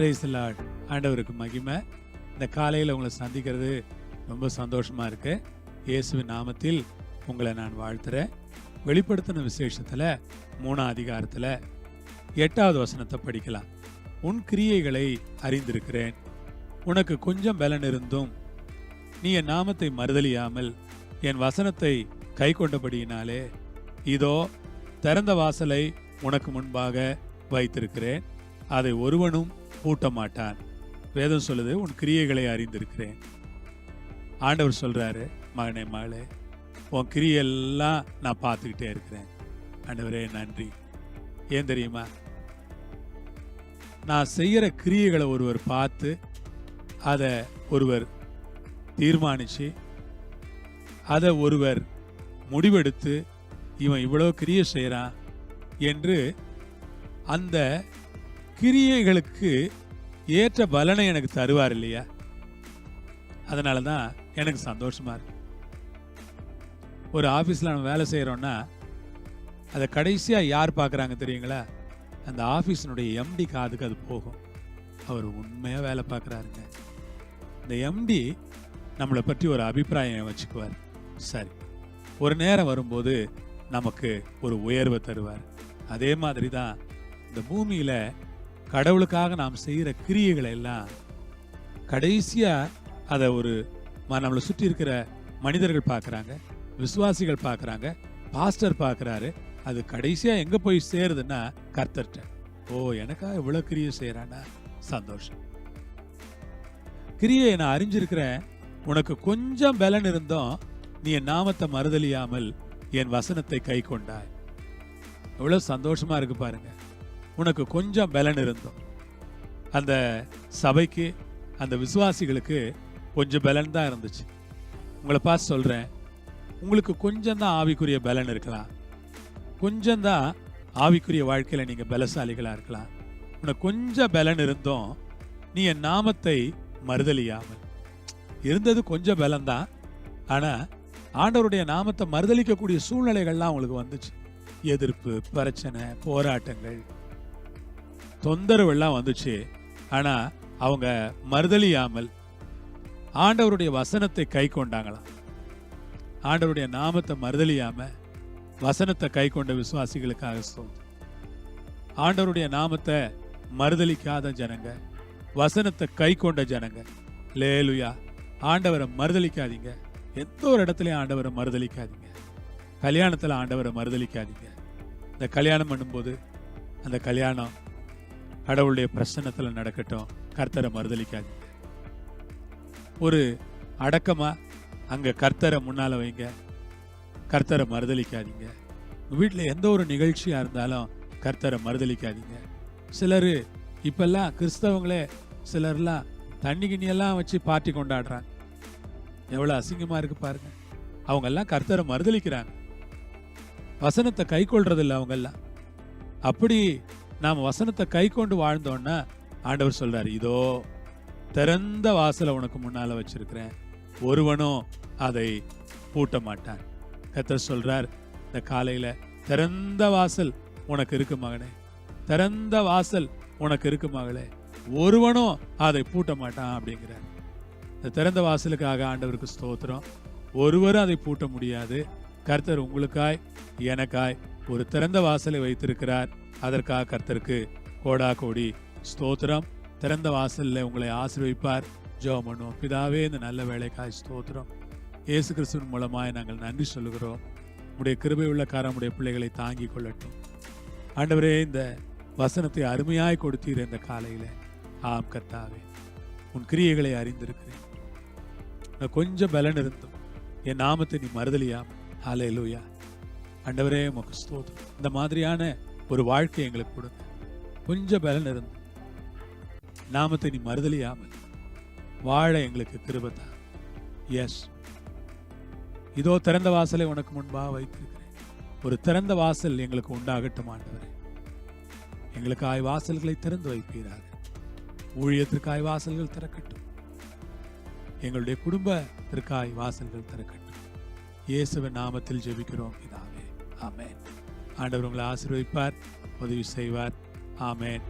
Brace Lord ஆண்டவருக்கு மகிமை. இந்த காலையில் உங்களை சந்திக்கிறது ரொம்ப சந்தோஷமா இருக்கு. இயேசுவின் நாமத்தில் உங்களை நான் வாழ்த்துறேன். வெளிப்படுத்தின விசேஷத்தில் மூணாம் அதிகாரத்தில் எட்டாவது வசனத்தை படிக்கலாம். உன் கிரியைகளை அறிந்திருக்கிறேன். உனக்கு கொஞ்சம் பலன் இருந்தும் நீ என் நாமத்தை மறுதலியாமல் என் வசனத்தை கை கொண்டபடியினாலே இதோ திறந்த வாசலை உனக்கு முன்பாக வைத்திருக்கிறேன். அதை ஒருவனும் பூட்ட மாட்டான் வேதம் சொல்லுது உன் கிரியைகளை அறிந்திருக்கிறேன். ஆண்டவர் சொல்றாரு மகனே மகளே உன் கிரியெல்லாம் நான் பார்த்துக்கிட்டே இருக்கிறேன். ஆண்டவரே நன்றி. ஏன் தெரியுமா? நான் செய்யற கிரியைகளை ஒருவர் பார்த்து அதை ஒருவர் தீர்மானிச்சு அதை ஒருவர் முடிவெடுத்து இவன் இவ்வளோ கிரியை செய்கிறான் என்று அந்த கிரியைகளுக்கு ஏற்ற பலனை எனக்கு தருவார் இல்லையா? அதனால தான் எனக்கு சந்தோஷமா இருக்கு. ஒரு ஆஃபீஸில் நம்ம வேலை செய்கிறோன்னா அதை கடைசியாக யார் பார்க்குறாங்க தெரியுங்களா? அந்த ஆஃபீஸினுடைய எம்டி காதுக்கு அது போகும். அவர் உண்மையாக வேலை பார்க்குறாருங்க. இந்த எம்டி நம்மளை பற்றி ஒரு அபிப்பிராயம் வச்சுக்குவார். சரி. ஒரு நேரம் வரும்போது நமக்கு ஒரு உயர்வை தருவார். அதே மாதிரி தான் இந்த பூமியில் கடவுளுக்காக நாம் செய்கிற கிரியைகளை எல்லாம் கடைசியாக அதை ஒரு நம்மளை சுற்றி இருக்கிற மனிதர்கள் பார்க்குறாங்க விசுவாசிகள் பார்க்குறாங்க பாஸ்டர் பார்க்குறாரு. அது கடைசியாக எங்கே போய் சேருதுன்னா கர்த்தர்கிட்ட. ஓ எனக்காக இவ்வளோ கிரியை செய்கிறான்னா சந்தோஷம். கிரியை நான் அறிஞ்சிருக்கிறேன் உனக்கு கொஞ்சம் பலன் இருந்தோம் நீ என் நாமத்தை மறுதலியாமல் என் வசனத்தை கை கொண்டாய். எவ்வளவு சந்தோஷமா இருக்கு பாருங்க. உனக்கு கொஞ்சம் பலன் இருந்தும். அந்த சபைக்கு அந்த விசுவாசிகளுக்கு கொஞ்சம் பலன் தான் இருந்துச்சு. உங்களை பார்த்து சொல்கிறேன் உங்களுக்கு கொஞ்சம் தான் ஆவிக்குரிய பலன் இருக்கலாம். கொஞ்சம் தான் ஆவிக்குரிய வாழ்க்கையில நீங்க பலசாலிகளாக இருக்கலாம். உனக்கு கொஞ்சம் பலன் இருந்தும் நீ என் நாமத்தை மறுதலியாமல். இருந்தது கொஞ்சம் பலம் தான். ஆனால் ஆண்டவருடைய நாமத்தை மறுதலிக்கக்கூடிய சூழ்நிலைகள்லாம் அவங்களுக்கு வந்துச்சு. எதிர்ப்பு பிரச்சனை போராட்டங்கள் தொந்தரவு எல்லாம் வந்துச்சு. ஆனால் அவங்க மறுதளியாமல் ஆண்டவருடைய வசனத்தை கை கொண்டாங்களாம். ஆண்டவருடைய நாமத்தை மறுதளியாமல் வசனத்தை கை கொண்ட விசுவாசிகளுக்காக சொல்றேன் ஆண்டவருடைய நாமத்தை மறுதளிக்காத ஜனங்க வசனத்தை கை கொண்ட ஜனங்க லேலுயா ஆண்டவரை மறுதளிக்காதீங்க எந்த ஒரு இடத்துலயும் ஆண்டவரை மறுதளிக்காதீங்க கல்யாணத்தில் ஆண்டவரை மறுதளிக்காதீங்க இந்த கல்யாணம் பண்ணும்போது அந்த கல்யாணம் கடவுளுடைய பிரசன்னத்தில் நடக்கட்டும். கர்த்தரை மறுதளிக்காது ஒரு அடக்கமா அங்க கர்த்தரை முன்னால வைங்க. கர்த்தரை மறுதலிக்காதீங்க. வீட்டில் எந்த ஒரு நிகழ்ச்சியா இருந்தாலும் கர்த்தரை மறுதளிக்காதீங்க சிலர் இப்பெல்லாம் கிறிஸ்தவங்களே சிலர்லாம் தண்ணி கிண்ணியெல்லாம் வச்சு பார்ட்டி கொண்டாடுறாங்க. எவ்வளவு அசிங்கமா இருக்கு பாருங்க. அவங்க எல்லாம் கர்த்தரை மறுதளிக்கிறாங்க வசனத்தை கை கொள்றதில்ல அவங்க எல்லாம் அப்படி நாம வசனத்தை கை கொண்டு வாழ்ந்தோன்னா ஆண்டவர் சொல்றாரு இதோ திறந்த வாசலை உனக்கு முன்னால வச்சிருக்கிறேன். ஒருவனும் அதை பூட்ட மாட்டான் கர்த்தர் சொல்றார் இந்த காலையில திறந்த வாசல் உனக்கு இருக்கு மகனே. திறந்த வாசல் உனக்கு இருக்கு மகளே. ஒருவனும் அதை பூட்ட மாட்டான் அப்படிங்கிறார். இந்த திறந்த வாசலுக்காக ஆண்டவருக்கு ஸ்தோத்திரம். ஒருவரும் அதை பூட்ட முடியாது. கர்த்தர் உங்களுக்காய் எனக்காய் ஒரு திறந்த வாசலை வைத்திருக்கிறார். அதற்காக கர்த்தருக்கு கோடா கோடி ஸ்தோத்திரம். திறந்த வாசல்ல உங்களை ஆசிர்விப்பார். ஜெபம் பண்ணுவோம். பிதாவே இந்த நல்ல வேலைக்காய் ஸ்தோத்திரம். இயேசு கிறிஸ்துவின் மூலமாக நாங்கள் நன்றி சொல்லுகிறோம். உடைய கிருபை உள்ள காரமுடைய பிள்ளைகளை தாங்கி கொள்ளட்டும். ஆண்டவரே இந்த வசனத்தை அருமையாய் கொடுத்தீர் இந்த காலையில. ஆம் கர்த்தாவே. உன் கிரியைகளை அறிந்திருக்கிறேன். கொஞ்சம் பலன் இருந்தும் என் நாமத்தை நீ மறுதலியாம். ஹalleluya. அண்டவரே உமக்கு ஸ்தோத்திரம். இந்த மாதிரியான ஒரு வாழ்க்கை எங்களுக்கு கொடுங்க. கொஞ்சம் பலன் இருந்து நாமத்தை நீ மறுதலியாமல் வாழ எங்களுக்கு கிருபத்தா எஸ் இதோ திறந்த வாசலை உனக்கு முன்பாக வைத்திருக்கிறேன். ஒரு திறந்த வாசல் எங்களுக்கு உண்டாகட்டும் ஆண்டவரே. எங்களுக்காய் வாசல்களை திறந்து வைப்பீராக. ஊழியத்திற்காய் வாசல்கள் திறக்கட்டும். எங்களுடைய குடும்பத்திற்காய் வாசல்கள் திறக்கட்டும். இயேசுவின் நாமத்தில் ஜெபிக்கிறோம் பிதாவே. ஆமேன். ஆண்டவர் உங்களை ஆசீர்வதிப்பார் உதவி செய்வார். ஆமேன்.